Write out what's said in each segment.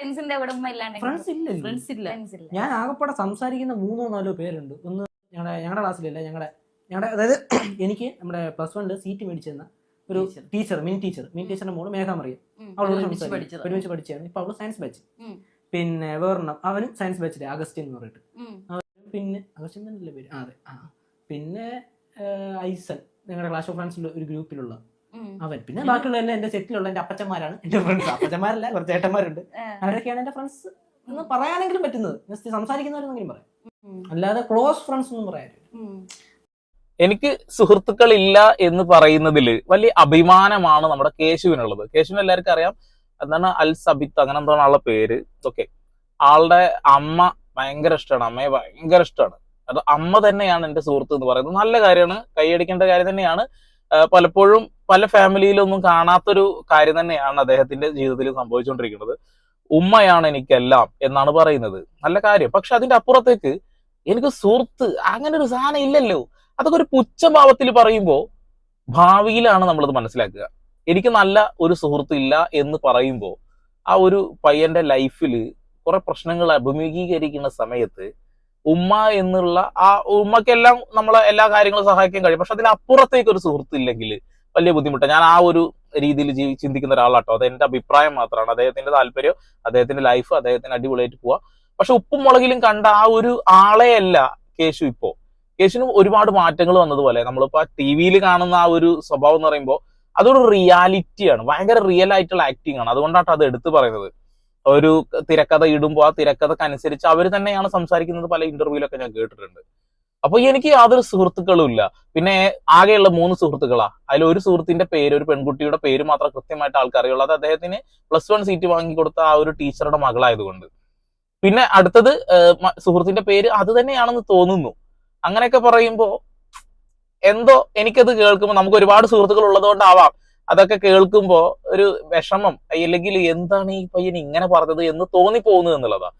ഫ്രണ്ട്സിന്റെ കുടുംബം ഇല്ലാണ്ട് ഫ്രണ്ട്സ് ഇല്ല ഫ്രണ്ട്സ് ഇല്ല. ഫ്രണ്ട്സ് ഇല്ല. ഞാൻ ആകെപ്പാടെ സംസാരിക്കുന്ന മൂന്നോ നാലോ പേരുണ്ട്. ഒന്ന് ഞങ്ങളുടെ ഞങ്ങളുടെ ക്ലാസ്സിലല്ല ഞങ്ങളുടെ ഞങ്ങളുടെ അതായത് എനിക്ക് നമ്മുടെ പ്ലസ് വണ്ണിൽ സീറ്റ് മേടിച്ചെന്ന ഒരു ടീച്ചർ മിനി ടീച്ചർ മിനി ടീച്ചറിന്റെ മോൾ മേഘാമറിയ. അവളോട് ഒരുമിച്ച് പഠിച്ചായിരുന്നു പഠിച്ചതാ. ഒരുമിച്ച് പഠിച്ചാണ് ഇപ്പൊ അവൾ സയൻസ് ബാച്ച് പിന്നെ വേറൊരെണ്ണം. അവനും സയൻസ് ബാച്ചിലെ അഗസ്റ്റിൻ എന്ന് പറഞ്ഞിട്ട്. പിന്നെ അഗസ്റ്റിൻ തന്നെയല്ലേ പേര്? അതെ. ആ. പിന്നെ ഐസൻ ഞങ്ങളുടെ ക്ലാസ് ഓഫ് ഫ്രണ്ട്സിൽ ഒരു ഗ്രൂപ്പിലുള്ള. അവൻ. പിന്നെ ബാക്കിയുള്ള എല്ലാം എന്റെ സെറ്റിലുള്ള എന്റെ അപ്പച്ചന്മാരാണ്. എന്റെ ഫ്രണ്ട്സ് അപ്പച്ചന്മാരല്ല കുറച്ച് ചേട്ടന്മാരുണ്ട് ആ. അവരൊക്കെയാണ് എന്റെ ഫ്രണ്ട്സ് എന്ന് പറയാനെങ്കിലും പറ്റുന്നത്. ജസ്റ്റ് സംസാരിക്കുന്നവരെന്നെങ്കിലും പറയാം. അല്ലാതെ ക്ലോസ് ഫ്രണ്ട്സ് ഒന്നും പറയാൻ എനിക്ക് സുഹൃത്തുക്കൾ ഇല്ല എന്ന് പറയുന്നതിൽ വലിയ അഭിമാനമാണ് നമ്മുടെ കേശുവിനുള്ളത്. കേശുവിന് എല്ലാവർക്കും അറിയാം. എന്താണ്? അൽ സബിത്ത് അങ്ങനെ എന്താണ് ആളുടെ പേര്. ഓക്കെ ആളുടെ അമ്മ ഭയങ്കര ഇഷ്ടമാണ്. അമ്മയെ ഭയങ്കര ഇഷ്ടമാണ്. അത് അമ്മ തന്നെയാണ് എന്റെ സുഹൃത്ത് എന്ന് പറയുന്നത്. നല്ല കാര്യമാണ്. കൈയടിക്കേണ്ട കാര്യം തന്നെയാണ്. പലപ്പോഴും പല ഫാമിലിയിലൊന്നും കാണാത്തൊരു കാര്യം തന്നെയാണ് അദ്ദേഹത്തിന്റെ ജീവിതത്തിൽ സംഭവിച്ചുകൊണ്ടിരിക്കുന്നത്. ഉമ്മയാണ് എനിക്കെല്ലാം എന്നാണ് പറയുന്നത്. നല്ല കാര്യം. പക്ഷെ അതിന്റെ അപ്പുറത്തേക്ക് എനിക്ക് സുഹൃത്ത് അങ്ങനെ ഒരു സാധനം ഇല്ലല്ലോ. അതൊക്കെ ഒരു പുച്ഛഭാവത്തിൽ പറയുമ്പോൾ ഭാവിയിലാണ് നമ്മളത് മനസ്സിലാക്കുക. എനിക്ക് നല്ല ഒരു സുഹൃത്ത് ഇല്ല എന്ന് പറയുമ്പോൾ ആ ഒരു പയ്യന്റെ ലൈഫിൽ കുറെ പ്രശ്നങ്ങൾ അഭിമുഖീകരിക്കുന്ന സമയത്ത് ഉമ്മ എന്നുള്ള ആ ഉമ്മക്കെല്ലാം നമ്മളെ എല്ലാ കാര്യങ്ങളും സഹായിക്കാൻ കഴിയും. പക്ഷെ അതിനപ്പുറത്തേക്ക് ഒരു സുഹൃത്ത് ഇല്ലെങ്കിൽ വലിയ ബുദ്ധിമുട്ടാണ് ഞാൻ ആ ഒരു രീതിയിൽ ജീവി ചിന്തിക്കുന്ന ഒരാളാട്ടോ. അത് എന്റെ അഭിപ്രായം മാത്രമാണ്. അദ്ദേഹത്തിന്റെ താല്പര്യം അദ്ദേഹത്തിന്റെ ലൈഫ് അദ്ദേഹത്തിന് അടിപൊളിയായിട്ട് പോവാ. പക്ഷെ ഉപ്പും മുളകിലും കണ്ട ആ ഒരു ആളെയല്ല കേശു ഇപ്പോ. കേശുവിന് ഒരുപാട് മാറ്റങ്ങൾ വന്നതുപോലെ നമ്മളിപ്പോ ടി വിയിൽ കാണുന്ന ആ ഒരു സ്വഭാവം എന്ന് പറയുമ്പോൾ അതൊരു റിയാലിറ്റിയാണ് ഭയങ്കര റിയൽ ആയിട്ടുള്ള ആക്ടിങ് ആണ്. അതുകൊണ്ടാണ് അത് എടുത്തു പറയുന്നത്. ഒരു തിരക്കഥ ഇടുമ്പോൾ ആ തിരക്കഥക്ക് അനുസരിച്ച് അവർ തന്നെയാണ് സംസാരിക്കുന്നത്. പല ഇന്റർവ്യൂലൊക്കെ ഞാൻ കേട്ടിട്ടുണ്ട്. അപ്പൊ എനിക്ക് യാതൊരു സുഹൃത്തുക്കളും ഇല്ല. പിന്നെ ആകെയുള്ള മൂന്ന് സുഹൃത്തുക്കളാ. അതിൽ ഒരു സുഹൃത്തിന്റെ പേര് ഒരു പെൺകുട്ടിയുടെ പേര് മാത്രം കൃത്യമായിട്ട് ആൾക്കറിയുള്ളൂ. അത് അദ്ദേഹത്തിന് പ്ലസ് വൺ സീറ്റ് വാങ്ങി കൊടുത്ത ആ ഒരു ടീച്ചറുടെ മകളായതുകൊണ്ട്. പിന്നെ അടുത്തത് സുഹൃത്തിന്റെ പേര് അത് തന്നെയാണെന്ന് തോന്നുന്നു. അങ്ങനെയൊക്കെ പറയുമ്പോ എന്തോ എനിക്കത് കേൾക്കുമ്പോൾ നമുക്ക് ഒരുപാട് സുഹൃത്തുക്കൾ ഉള്ളതുകൊണ്ടാവാം. അതൊക്കെ കേൾക്കുമ്പോ ഒരു വിഷമം. അല്ലെങ്കിൽ എന്താണ് ഈ പയ്യൻ ഇങ്ങനെ പറഞ്ഞത് എന്ന് തോന്നിപ്പോകുന്നു എന്നുള്ളതാ.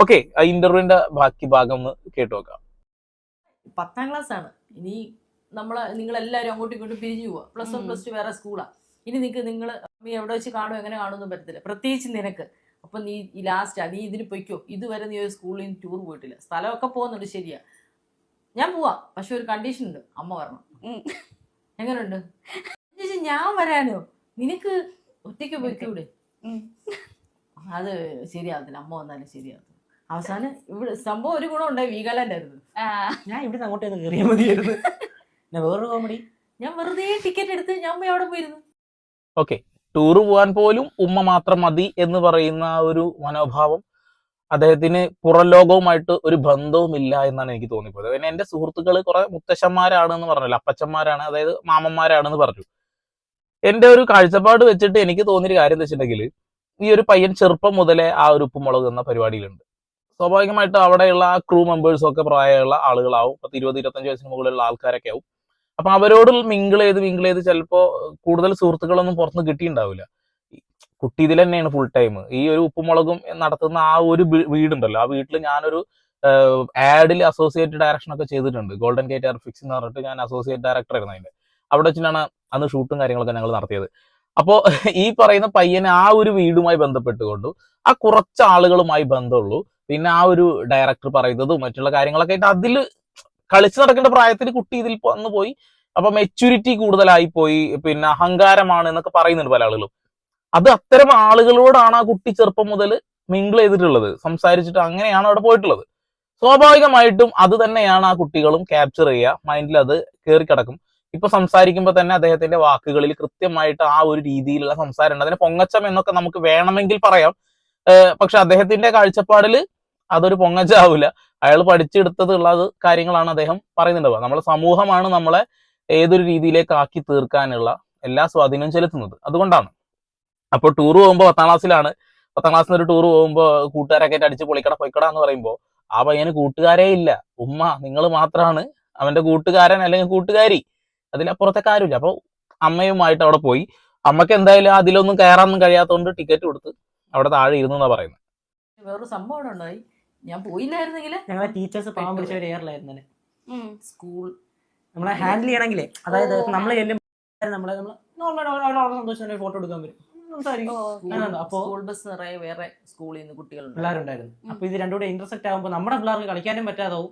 ഓക്കെ ആ ഇന്റർവ്യൂവിന്റെ ബാക്കി ഭാഗം ഒന്ന് കേട്ടു നോക്കാം. പത്താം ക്ലാസ് ആണ് ഇനി നമ്മൾ നിങ്ങളെല്ലാവരും അങ്ങോട്ടും ഇങ്ങോട്ടും പിരിഞ്ഞു പോവാ. Plus one. പ്ലസ് ടു വേറെ സ്കൂളാണ് ഇനി നിങ്ങൾക്ക് നിങ്ങൾ നീ എവിടെ വെച്ച് കാണും എങ്ങനെ കാണുമെന്നും പറ്റത്തില്ല. പ്രത്യേകിച്ച് നിനക്ക്. അപ്പൊ നീ ഈ ലാസ്റ്റാ നീ ഇതിന് പൊയ്ക്കോ. ഇതുവരെ നീ ഒരു സ്കൂളിൽ നിന്ന് ടൂർ പോയിട്ടില്ല. സ്ഥലമൊക്കെ പോകുന്നുണ്ട് ശരിയാ. ഞാൻ പോവാം. പക്ഷെ ഒരു കണ്ടീഷൻ ഉണ്ട്. അമ്മ വരണം. എങ്ങനെയുണ്ട് ചേച്ചി ഞാൻ വരാനോ? നിനക്ക് ഒറ്റയ്ക്ക് പോയിക്കൂടെ. അത് ശരിയാവത്തില്ല. അമ്മ വന്നാലും ശരിയാവത്തില്ല. അവസാനം ഇവിടെ സംഭവം ഒരു ഗുണം ഉണ്ടായി വീഗാലാൻഡ് ആയിരുന്നു. ഞാൻ ഇവിടെ അങ്ങോട്ട് കയറിയാൽ മതിയായിരുന്നു. ഞാൻ വേറൊരു കോമഡി ഞാൻ വെറുതെ ടിക്കറ്റ് എടുത്ത് ഞാൻ പോയി അവിടെ പോയിരുന്നു. ഓക്കെ ടൂർ പോകാൻ പോലും ഉമ്മ മാത്രം മതി എന്ന് പറയുന്ന ആ ഒരു മനോഭാവം അദ്ദേഹത്തിന് പുറം ലോകവുമായിട്ട് ഒരു ബന്ധവുമില്ല എന്നാണ് എനിക്ക് തോന്നിപ്പോയത്. പിന്നെ എന്റെ സുഹൃത്തുക്കൾ കുറെ മുത്തശ്ശന്മാരാണെന്ന് പറഞ്ഞല്ലോ. അപ്പച്ചന്മാരാണ് അതായത് മാമന്മാരാണെന്ന് പറഞ്ഞു. എന്റെ ഒരു കാഴ്ചപ്പാട് വെച്ചിട്ട് എനിക്ക് തോന്നിയൊരു കാര്യം എന്താ വെച്ചിട്ടുണ്ടെങ്കിൽ ഈ ഒരു പയ്യൻ ചെറുപ്പം മുതലേ ആ ഒരു ഉപ്പുമുളക് എന്ന പരിപാടിയിലുണ്ട്. സ്വാഭാവികമായിട്ടും അവിടെയുള്ള ആ ക്രൂ മെമ്പേഴ്സും ഒക്കെ പ്രായമുള്ള ആളുകളാവും. പത്ത് ഇരുപത് ഇരുപത്തഞ്ച് വയസ്സിന് മുകളിലുള്ള ആൾക്കാരൊക്കെ ആവും. അപ്പൊ അവരോട് മിങ്കിൾ ചെയ്ത് മിങ്കിൾ ചെയ്ത് ചിലപ്പോ കൂടുതൽ സുഹൃത്തുക്കളൊന്നും പുറത്തുനിന്ന് കിട്ടിയിണ്ടാവില്ല കുട്ടി ഇതിൽ തന്നെയാണ് ഫുൾ ടൈം ഈ ഒരു ഉപ്പുമുളകും നടത്തുന്ന ആ ഒരു വീടുണ്ടല്ലോ. ആ വീട്ടിൽ ഞാനൊരു ആഡിൽ അസോസിയേറ്റ് ഡയറക്ഷൻ ഒക്കെ ചെയ്തിട്ടുണ്ട്. ഗോൾഡൻ ഗേറ്റ് ആർ ഫിക്സ് എന്ന് പറഞ്ഞിട്ട് ഞാൻ അസോസിയേറ്റ് ഡയറക്ടർ ആയിരുന്നു അതിന്റെ. അവിടെ വെച്ചിട്ടാണ് അന്ന് ഷൂട്ടും കാര്യങ്ങളൊക്കെ ഞങ്ങൾ നടത്തിയത്. അപ്പോൾ ഈ പറയുന്ന പയ്യനെ ആ ഒരു വീടുമായി ബന്ധപ്പെട്ടുകൊണ്ടു ആ കുറച്ച് ആളുകളുമായി ബന്ധമുള്ളൂ. പിന്നെ ആ ഒരു ഡയറക്ടർ പറയുന്നതും മറ്റുള്ള കാര്യങ്ങളൊക്കെ ആയിട്ട് അതിൽ കളിച്ചു നടക്കേണ്ട പ്രായത്തിൽ കുട്ടി ഇതിൽ വന്നു പോയി. അപ്പൊ മെച്യൂരിറ്റി കൂടുതലായി പോയി. പിന്നെ അഹങ്കാരമാണ് എന്നൊക്കെ പറയുന്നുണ്ട് പല ആളുകളും. അത് അത്തരം ആളുകളോടാണ് ആ കുട്ടി ചെറുപ്പം മുതൽ മിങ്കിൾ ചെയ്തിട്ടുള്ളത്. സംസാരിച്ചിട്ട് അങ്ങനെയാണ് അവിടെ പോയിട്ടുള്ളത്. സ്വാഭാവികമായിട്ടും അത് തന്നെയാണ് ആ കുട്ടികളും ക്യാപ്ചർ ചെയ്യുക. മൈൻഡിൽ അത് കയറി കിടക്കും. ഇപ്പൊ സംസാരിക്കുമ്പോൾ തന്നെ അദ്ദേഹത്തിന്റെ വാക്കുകളിൽ കൃത്യമായിട്ട് ആ ഒരു രീതിയിലുള്ള സംസാരം ഉണ്ട്. അതിന് പൊങ്ങച്ചം എന്നൊക്കെ നമുക്ക് വേണമെങ്കിൽ പറയാം. പക്ഷെ അദ്ദേഹത്തിന്റെ കാഴ്ചപ്പാടിൽ അതൊരു പൊങ്ങച്ചാവില്ല അയാൾ പഠിച്ചെടുത്തത് ഉള്ളത് കാര്യങ്ങളാണ് അദ്ദേഹം പറയുന്നുണ്ടാവുക നമ്മളെ സമൂഹമാണ് നമ്മളെ ഏതൊരു രീതിയിലേക്ക് ആക്കി തീർക്കാനുള്ള എല്ലാ സ്വാധീനവും ചെലുത്തുന്നത്. അതുകൊണ്ടാണ്. അപ്പോൾ ടൂർ പോകുമ്പോൾ പത്താം ക്ലാസ്സിലാണ് പത്താം ക്ലാസ്സിൽ ഒരു ടൂർ പോകുമ്പോൾ കൂട്ടുകാരൊക്കെ അടിച്ച് പൊളിക്കട പൊയ്ക്കട എന്ന് പറയുമ്പോൾ ആ പയ്യന് കൂട്ടുകാരേ ഇല്ല. ഉമ്മ നിങ്ങൾ മാത്രമാണ് അവന്റെ കൂട്ടുകാരൻ അല്ലെങ്കിൽ കൂട്ടുകാരി. അതിലപ്പുറത്തെ കാര്യമില്ല അപ്പോൾ അമ്മയുമായിട്ട് അവിടെ പോയി. അമ്മയ്ക്ക് എന്തായാലും അതിലൊന്നും കയറാനൊന്നും കഴിയാത്തതുകൊണ്ട് ടിക്കറ്റ് കൊടുത്ത് അവിടെ താഴെ ഇരുന്നു എന്നാ പറയുന്നത്. വേറൊരു സംഭവം ഉണ്ടായി. ഞാൻ പോയില്ലായിരുന്നെങ്കിൽ ഞങ്ങളെ ടീച്ചേഴ്സ് പാവം പിടിച്ച ഒരു എയറിലായിരുന്നു സ്കൂൾ നമ്മളെ ഹാൻഡിൽ ചെയ്യണമെങ്കിലേ. അതായത് നമ്മൾ ചെല്ലും നമ്മളെ നമ്മൾ നോർമൽ സന്തോഷം ഫോട്ടോ എടുക്കാൻ വരും. സ്കൂൾ ബസ് നിറയെ വേറെ സ്കൂളിൽ നിന്ന് പിള്ളേരുണ്ടായിരുന്നു. ഉം. അപ്പൊ ഇത് രണ്ടുകൂടെ ഇന്റർസെക്ട് ആകുമ്പോൾ നമ്മുടെ പിള്ളേർക്ക് കളിക്കാനും പറ്റാതാവും.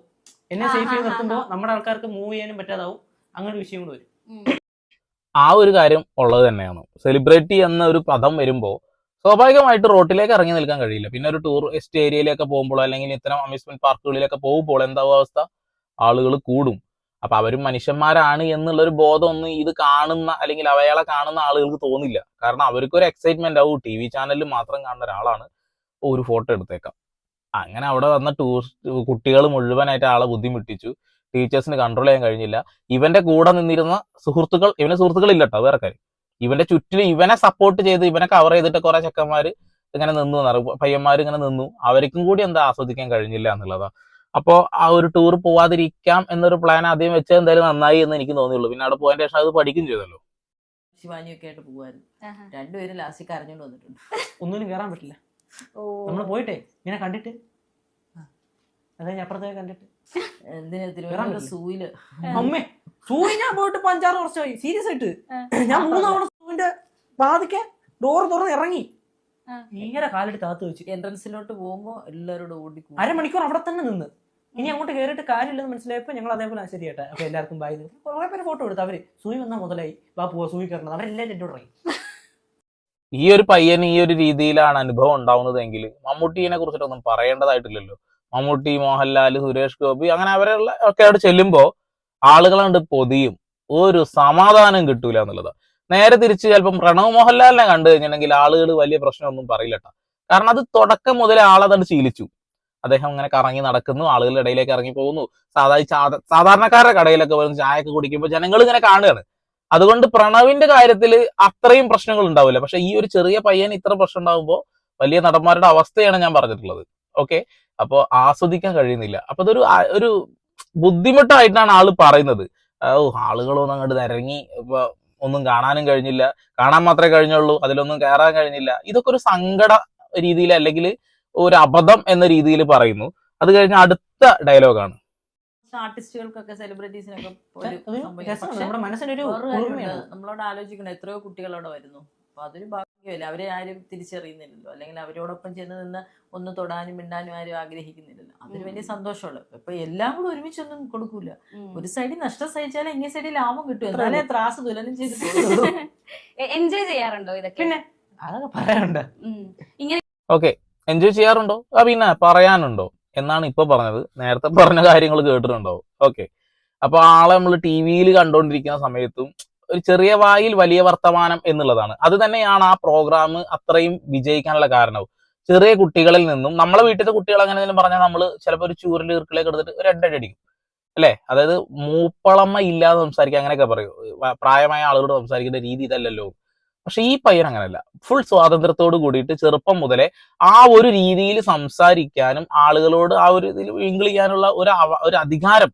എന്നെ സേഫ് ചെയ്ത് നിർത്തുമ്പോൾ നമ്മുടെ ആൾക്കാർക്ക് മൂവ് ചെയ്യാനും പറ്റാതാവും. അങ്ങനെ ഒരു വിഷയം കൂടെ വരും. ആ ഒരു കാര്യം ഉള്ളത് തന്നെയാണ്. സെലിബ്രിറ്റി എന്ന ഒരു പദം വരുമ്പോൾ സ്വാഭാവികമായിട്ട് റോട്ടിലേക്ക് ഇറങ്ങി നിൽക്കാൻ കഴിയില്ല. പിന്നെ ഒരു ടൂറിസ്റ്റ് ഏരിയയിലേക്ക് പോകുമ്പോൾ അല്ലെങ്കിൽ ഇത്തരം അമ്യൂസ്മെന്റ് പാർക്കുകളിലൊക്കെ പോകുമ്പോൾ എന്താവും അവസ്ഥ? ആളുകൾ കൂടും. അപ്പൊ അവരും മനുഷ്യന്മാരാണ് എന്നുള്ള ഒരു ബോധമൊന്നും ഇത് കാണുന്ന അല്ലെങ്കിൽ അവയാളെ കാണുന്ന ആളുകൾക്ക് തോന്നില്ല. കാരണം അവർക്ക് ഒരു എക്സൈറ്റ്മെന്റ് ആവും ടി വി ചാനലിൽ മാത്രം കാണുന്ന ഒരാളാണ് ഒരു ഫോട്ടോ എടുത്തേക്കാം. അങ്ങനെ അവിടെ വന്ന ടൂറിസ്റ്റ് കുട്ടികൾ മുഴുവനായിട്ട് ആളെ ബുദ്ധിമുട്ടിച്ചു. ടീച്ചേഴ്സിന് കൺട്രോൾ ചെയ്യാൻ കഴിഞ്ഞില്ല. ഇവന്റെ കൂടെ നിന്നിരുന്ന സുഹൃത്തുക്കൾ ഇവന്റെ സുഹൃത്തുക്കൾ ഇല്ല കേട്ടോ വേറെ കാര്യം. ഇവന്റെ ചുറ്റിലും ഇവനെ സപ്പോർട്ട് ചെയ്ത് ഇവനെ കവർ ചെയ്തിട്ട് കുറെ ചെക്കന്മാര് ഇങ്ങനെ നിന്നു എന്നറിയും പയ്യന്മാർ ഇങ്ങനെ നിന്നു. അവർക്കും കൂടി എന്താ ആസ്വദിക്കാൻ കഴിഞ്ഞില്ല എന്നുള്ളതാ. അപ്പോ ആ ഒരു ടൂർ പോവാതിരിക്കാം എന്നൊരു പ്ലാൻ ആദ്യം വെച്ചാൽ എന്തായാലും നന്നായി എന്ന് എനിക്ക് തോന്നിയുള്ളൂ. പിന്നെ അവിടെ പോയതിന്റെ ശേഷം അത് പഠിക്കും ചെയ്തല്ലോ. ശിവാനിയൊക്കെ ആയിട്ട് പോകുമായിരുന്നു രണ്ടുപേരും ലാസ്റ്റ് കരഞ്ഞോണ്ട് വന്നിട്ടുണ്ട്. ഒന്നിനും കയറാൻ പറ്റില്ല. ഓ. നമ്മൾ പോയിട്ടേ ഇങ്ങനെ കണ്ടിട്ട്. അതെ ഞാൻ അപ്പുറത്തേക്ക് കണ്ടിട്ട്. എന്തിനാ തിരുവനന്തപുരം. സൂയിൽ? അമ്മേ സൂയി ഞാൻ പോയിട്ട് അഞ്ചാറ് വർഷമായി. സീരിയസ് ആയിട്ട്. ഞാൻ മൂന്നവണ സൂവിന്റെ പാതിക്ക് ഡോർ തുറന്ന് ഇറങ്ങി. നേരെ ഭയങ്കര കാലെടുത്ത് അകത്ത് വെച്ചു. എൻട്രൻസിലോട്ട് പോകുമ്പോ എല്ലാവരോടും ഓടി കൂടും. അരമണിക്കൂർ അവിടെ തന്നെ നിന്ന്. ഇനി അങ്ങോട്ട് കയറിയിട്ട് കാര്യമില്ലെന്ന് മനസ്സിലായപ്പോ ഞങ്ങൾ അതേപോലെ ശരി ചേട്ടാ അപ്പൊ എല്ലാവർക്കും ബായ് കുറെ പേര് ഫോട്ടോ എടുത്തു. അവർ സൂയി വന്നാൽ മുതലായി. വാ പോവാ സൂയി കയറണം. അവരെല്ലാവരും എന്നോട് ഇറങ്ങി. ഈ ഒരു പയ്യന് ഈ ഒരു രീതിയിലാണ് അനുഭവം ഉണ്ടാവുന്നതെങ്കിൽ മമ്മൂട്ടിനെ കുറിച്ചിട്ടൊന്നും പറയേണ്ടതായിട്ടില്ലല്ലോ. മമ്മൂട്ടി മോഹൻലാൽ സുരേഷ് ഗോപി അങ്ങനെ അവരെല്ലാം ഒക്കെ അവിടെ ചെല്ലുമ്പോ ആളുകളുണ്ട് പൊതിയും. ഒരു സമാധാനം കിട്ടൂല എന്നുള്ളത്. നേരെ തിരിച്ച് ചിലപ്പം പ്രണവ് മോഹൻലാലിനെ കണ്ടു കഴിഞ്ഞിട്ടുണ്ടെങ്കിൽ ആളുകൾ വലിയ പ്രശ്നമൊന്നും പറയില്ല ട്ടോ. കാരണം അത് തുടക്കം മുതലേ ആളതണ്ട് ശീലിച്ചു. അദ്ദേഹം അങ്ങനെ കറങ്ങി നടക്കുന്നു ആളുകളുടെ ഇടയിലേക്ക് ഇറങ്ങി പോകുന്നു. സാധാരണ സാധ- സാധാരണക്കാരുടെ കടയിലൊക്കെ വരുന്ന ചായയൊക്കെ കുടിക്കുമ്പോൾ ജനങ്ങൾ ഇങ്ങനെ കാണുകയാണ്. അതുകൊണ്ട് പ്രണവിന്റെ കാര്യത്തിൽ അത്രയും പ്രശ്നങ്ങൾ ഉണ്ടാവില്ല. പക്ഷെ ഈ ഒരു ചെറിയ പയ്യൻ ഇത്ര പ്രശ്നം ഉണ്ടാകുമ്പോൾ വലിയ നടന്മാരുടെ അവസ്ഥയാണ് ഞാൻ പറഞ്ഞിട്ടുള്ളത്. ഓക്കെ? അപ്പോൾ ആസ്വദിക്കാൻ കഴിയുന്നില്ല. അപ്പൊ അതൊരു ഒരു ബുദ്ധിമുട്ടായിട്ടാണ് ആൾ പറയുന്നത്. ഓ ആളുകളൊന്നും അങ്ങോട്ട് നിരങ്ങി ഇപ്പൊ ഒന്നും കാണാനും കഴിഞ്ഞില്ല. കാണാൻ മാത്രമേ കഴിഞ്ഞുള്ളൂ. അതിലൊന്നും കയറാൻ കഴിഞ്ഞില്ല. ഇതൊക്കെ ഒരു സങ്കട രീതിയിൽ അല്ലെങ്കിൽ ഒരു അബദ്ധം എന്ന രീതിയിൽ പറയുന്നു. അത് കഴിഞ്ഞ അടുത്ത ഡയലോഗാണ് ആർട്ടിസ്റ്റുകൾക്കൊക്കെ സെലിബ്രിറ്റീസിനൊക്കെ നമ്മളോട് ആലോചിക്കണം എത്രയോ കുട്ടികൾ അവിടെ വരുന്നു. അപ്പൊ അതൊരു ഭാഗ്യമല്ല. അവരെ ആരും തിരിച്ചറിയുന്നില്ലല്ലോ. അല്ലെങ്കിൽ അവരോടൊപ്പം ചെന്ന് നിന്ന് ഒന്ന് തൊടാനും മിണ്ടാനും ആരും ആഗ്രഹിക്കുന്നില്ലല്ലോ അതൊരു വലിയ സന്തോഷമുള്ളൂ. ഇപ്പൊ എല്ലാം കൂടെ ഒരുമിച്ചൊന്നും കൊടുക്കൂല. ഒരു സൈഡിൽ നഷ്ടം സഹിച്ചാലും ഇങ്ങനെ സൈഡിൽ ലാഭം കിട്ടും. എന്നാലേ ത്രാസ് തുലനം ചെയ്ത്. എൻജോയ് ചെയ്യാറുണ്ടോ ഇതൊക്കെ? പിന്നെ അതൊക്കെ പറയാനുണ്ട്. ഇങ്ങനെ ഓക്കെ. എൻജോയ് ചെയ്യാറുണ്ടോ? ആ പിന്നെ പറയാനുണ്ടോ? എന്നാണ് ഇപ്പൊ പറഞ്ഞത്. നേരത്തെ പറഞ്ഞ കാര്യങ്ങൾ കേട്ടിട്ടുണ്ടോ? ഓക്കെ. അപ്പൊ ആളെ നമ്മൾ ടി വിയിൽ കണ്ടുകൊണ്ടിരിക്കുന്ന സമയത്തും ഒരു ചെറിയ വായിൽ വലിയ വർത്തമാനം എന്നുള്ളതാണ്. അത് തന്നെയാണ് ആ പ്രോഗ്രാം അത്രയും വിജയിക്കാനുള്ള കാരണവും. ചെറിയ കുട്ടികളിൽ നിന്നും നമ്മളെ വീട്ടിലത്തെ കുട്ടികൾ അങ്ങനെ പറഞ്ഞാൽ നമ്മൾ ചിലപ്പോൾ ഒരു ചൂരിൽ ഇറുക്കിലേക്ക് എടുത്തിട്ട് ഒരു അടിക്കും. അല്ലേ? അതായത് മൂപ്പളമ്മ ഇല്ലാതെ സംസാരിക്കുക അങ്ങനെയൊക്കെ പറയും. പ്രായമായ ആളുകളോട് സംസാരിക്കുന്ന രീതി ഇതല്ലല്ലോ. പക്ഷെ ഈ പയ്യൻ അങ്ങനെയല്ല ഫുൾ സ്വാതന്ത്ര്യത്തോട് കൂടിയിട്ട് ചെറുപ്പം മുതലേ ആ ഒരു രീതിയിൽ സംസാരിക്കാനും ആളുകളോട് ആ ഒരു ഇതിൽ വിങ്കിൾ ചെയ്യാനുള്ള ഒരു ഒരു അധികാരം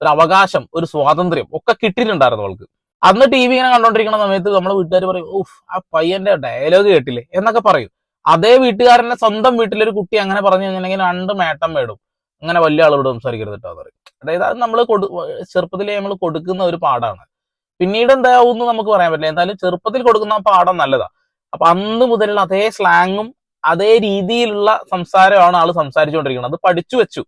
ഒരു അവകാശം ഒരു സ്വാതന്ത്ര്യം ഒക്കെ കിട്ടിയിട്ടുണ്ടായിരുന്നു അവൾക്ക്. അന്ന് ടി വി ഇങ്ങനെ കണ്ടോണ്ടിരിക്കുന്ന സമയത്ത് നമ്മളെ വീട്ടുകാർ പറയും ഓഫ് ആ പയ്യന്റെ ഡയലോഗ് കേട്ടില്ലേ? എന്നൊക്കെ പറയും. അതേ വീട്ടുകാരനെ സ്വന്തം വീട്ടിലൊരു കുട്ടി അങ്ങനെ പറഞ്ഞു കഴിഞ്ഞിട്ടുണ്ടെങ്കിൽ രണ്ട് മേട്ടം വേടും അങ്ങനെ വലിയ ആളോട് സംസാരിക്കരുത് കേട്ടോ പറയും. അതായത് അത് നമ്മൾ കൊടു ചെറുപ്പത്തിലെ നമ്മൾ കൊടുക്കുന്ന ഒരു പാടാണ്. പിന്നീട് എന്താവും നമുക്ക് പറയാൻ പറ്റില്ല. എന്തായാലും ചെറുപ്പത്തിൽ കൊടുക്കുന്ന പാഠം നല്ലതാ. അപ്പൊ അന്ന് മുതലുള്ള അതേ സ്ലാങ്ങും അതേ രീതിയിലുള്ള സംസാരമാണ് ആൾ സംസാരിച്ചുകൊണ്ടിരിക്കുന്നത്. അത് പഠിച്ചു വെച്ചു.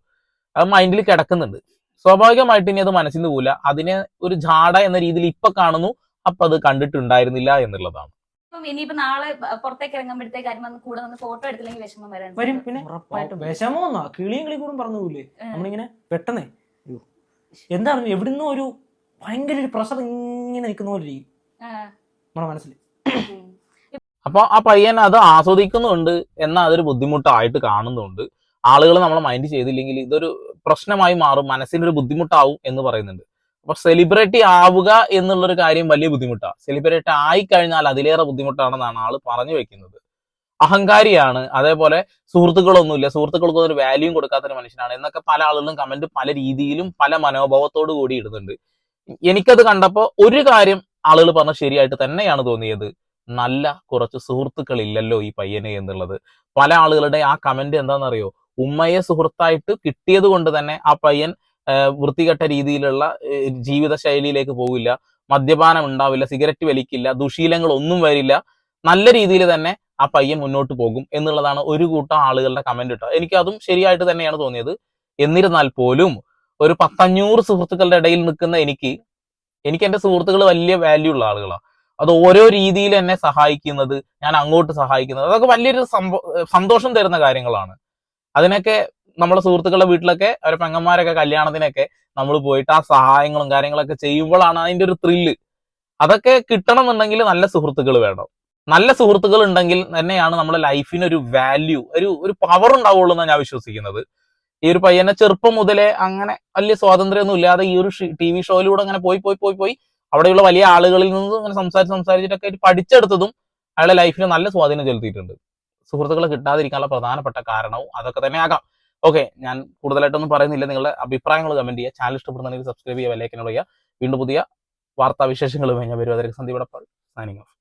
അത് മൈൻഡിൽ കിടക്കുന്നുണ്ട്. സ്വാഭാവികമായിട്ട് ഇനി അത് മനസ്സിൽ നിന്ന് പോകില്ല അതിനെ ഒരു ജാട എന്ന രീതിയിൽ ഇപ്പൊ കാണുന്നു. അപ്പൊ അത് കണ്ടിട്ടുണ്ടായിരുന്നില്ല എന്നുള്ളതാണ്. ഇപ്പം ഇനിയിപ്പോ നാളെ പുറത്തേക്ക് ഇറങ്ങുമ്പോഴത്തേക്ക് ആരും വന്ന് കൂടെ വന്ന് ഫോട്ടോ എടുത്തില്ലെങ്കിൽ വിഷമം വരാൻ വരും പിന്നെ ഉറപ്പായിട്ടും വിഷമമൊന്നോ കിളിയും കൂടും പറഞ്ഞു പോകില്ലേ. നമ്മളിങ്ങനെ പെട്ടെന്നേ അയ്യോ. എന്താണ് എവിടുന്നോ ഒരു ഭയങ്കര ഒരു പ്രഷർ ഇങ്ങനെ നിൽക്കുന്ന പോലെ ഇരിക്കും. നമ്മുടെ മനസ്സിൽ അപ്പൊ ആ പയ്യൻ അത് ആസ്വദിക്കുന്നുണ്ട് എന്നാൽ അതൊരു ബുദ്ധിമുട്ടായിട്ട് കാണുന്നുണ്ട് ആളുകൾ നമ്മളെ മൈൻഡ് ചെയ്തില്ലെങ്കിൽ ഇതൊരു പ്രശ്നമായി മാറും മനസ്സിനൊരു ബുദ്ധിമുട്ടാവും എന്ന് പറയുന്നുണ്ട് അപ്പൊ സെലിബ്രിറ്റി ആവുക എന്നുള്ളൊരു കാര്യം വലിയ ബുദ്ധിമുട്ടാണ് സെലിബ്രിറ്റി ആയി കഴിഞ്ഞാൽ അതിലേറെ ബുദ്ധിമുട്ടാണെന്നാണ് ആൾ പറഞ്ഞു വെക്കുന്നത്. അഹങ്കാരിയാണ്. അതേപോലെ സുഹൃത്തുക്കളൊന്നുമില്ല. സുഹൃത്തുക്കൾക്കൊന്നും ഒരു വാല്യൂ കൊടുക്കാത്ത ഒരു മനുഷ്യനാണ് എന്നൊക്കെ പല ആളുകളും കമന്റ് പല രീതിയിലും പല മനോഭാവത്തോടു കൂടി ഇടുന്നുണ്ട്. എനിക്കത് കണ്ടപ്പോ ഒരു കാര്യം ആളുകൾ പറഞ്ഞ ശരിയായിട്ട് തന്നെയാണ് തോന്നിയത്. നല്ല കുറച്ച് സുഹൃത്തുക്കൾ ഇല്ലല്ലോ ഈ പയ്യന് എന്നുള്ളത്. പല ആളുകളുടെ ആ കമന്റ് എന്താണെന്നറിയോ? ഉമ്മയെ സുഹൃത്തായിട്ട് കിട്ടിയത് കൊണ്ട് തന്നെ ആ പയ്യൻ വൃത്തികെട്ട രീതിയിലുള്ള ജീവിതശൈലിയിലേക്ക് ജീവിത ശൈലിയിലേക്ക് പോകില്ല മദ്യപാനം ഉണ്ടാവില്ല സിഗരറ്റ് വലിക്കില്ല ദുശീലങ്ങൾ ഒന്നും വരില്ല. നല്ല രീതിയിൽ തന്നെ ആ പയ്യൻ മുന്നോട്ട് പോകും എന്നുള്ളതാണ് ഒരു കൂട്ടം ആളുകളുടെ കമന്റ് ഇട്ടത്. എനിക്ക് അതും ശരിയായിട്ട് തന്നെയാണ് തോന്നിയത്. എന്നിരുന്നാൽ പോലും ഒരു പത്തഞ്ഞൂറ് സുഹൃത്തുക്കളുടെ ഇടയിൽ നിൽക്കുന്ന എനിക്ക് എനിക്ക് എന്റെ സുഹൃത്തുക്കൾ വലിയ വാല്യൂ ഉള്ള ആളുകളാണ് അത് ഓരോ രീതിയിൽ എന്നെ സഹായിക്കുന്നത് ഞാൻ അങ്ങോട്ട് സഹായിക്കുന്നത് അതൊക്കെ വലിയൊരു സന്തോഷം തരുന്ന കാര്യങ്ങളാണ്. അതിനൊക്കെ നമ്മളെ സുഹൃത്തുക്കളുടെ വീട്ടിലൊക്കെ അവരെ പെങ്ങന്മാരൊക്കെ കല്യാണത്തിനൊക്കെ നമ്മൾ പോയിട്ട് ആ സഹായങ്ങളും കാര്യങ്ങളൊക്കെ ചെയ്യുമ്പോഴാണ് അതിന്റെ ഒരു ത്രില്ല് അതൊക്കെ കിട്ടണമെന്നുണ്ടെങ്കിൽ നല്ല സുഹൃത്തുക്കൾ വേണം. നല്ല സുഹൃത്തുക്കൾ ഉണ്ടെങ്കിൽ തന്നെയാണ് നമ്മുടെ ലൈഫിന് ഒരു വാല്യൂ ഒരു ഒരു പവർ ഉണ്ടാവുള്ളൂ എന്നാണ് ഞാൻ വിശ്വസിക്കുന്നത്. ഈ ഒരു പയ്യനെ ചെറുപ്പം മുതലേ അങ്ങനെ വലിയ സ്വാതന്ത്ര്യമൊന്നും ഇല്ലാതെ ഈ ഒരു ടി വി ഷോയിലൂടെ അങ്ങനെ പോയി പോയി പോയി പോയി അവിടെയുള്ള വലിയ ആളുകളിൽ നിന്ന് അങ്ങനെ സംസാരിച്ച് സംസാരിച്ചിട്ടൊക്കെ പഠിച്ചെടുത്തതും അയാളുടെ ലൈഫിൽ നല്ല സ്വാധീനം ചെലുത്തിയിട്ടുണ്ട്. സുഹൃത്തുക്കളെ കിട്ടാതിരിക്കാനുള്ള പ്രധാനപ്പെട്ട കാരണവും അതൊക്കെ തന്നെ ആകാം ഓക്കെ ഞാൻ കൂടുതലായിട്ടൊന്നും പറയുന്നില്ല. നിങ്ങളുടെ അഭിപ്രായങ്ങൾ കമന്റ് ചെയ്യുക. ചാനൽ ഇഷ്ടപ്പെടുന്നുണ്ടെങ്കിൽ സബ്സ്ക്രൈബ് ചെയ്യുക വിലയ്ക്കിനുള്ള വീണ്ടും പുതിയ വാർത്താ വിശേഷങ്ങളുമായി ഞാൻ വരും അതിലേക്ക് സന്ദീപ് സൈനിങ്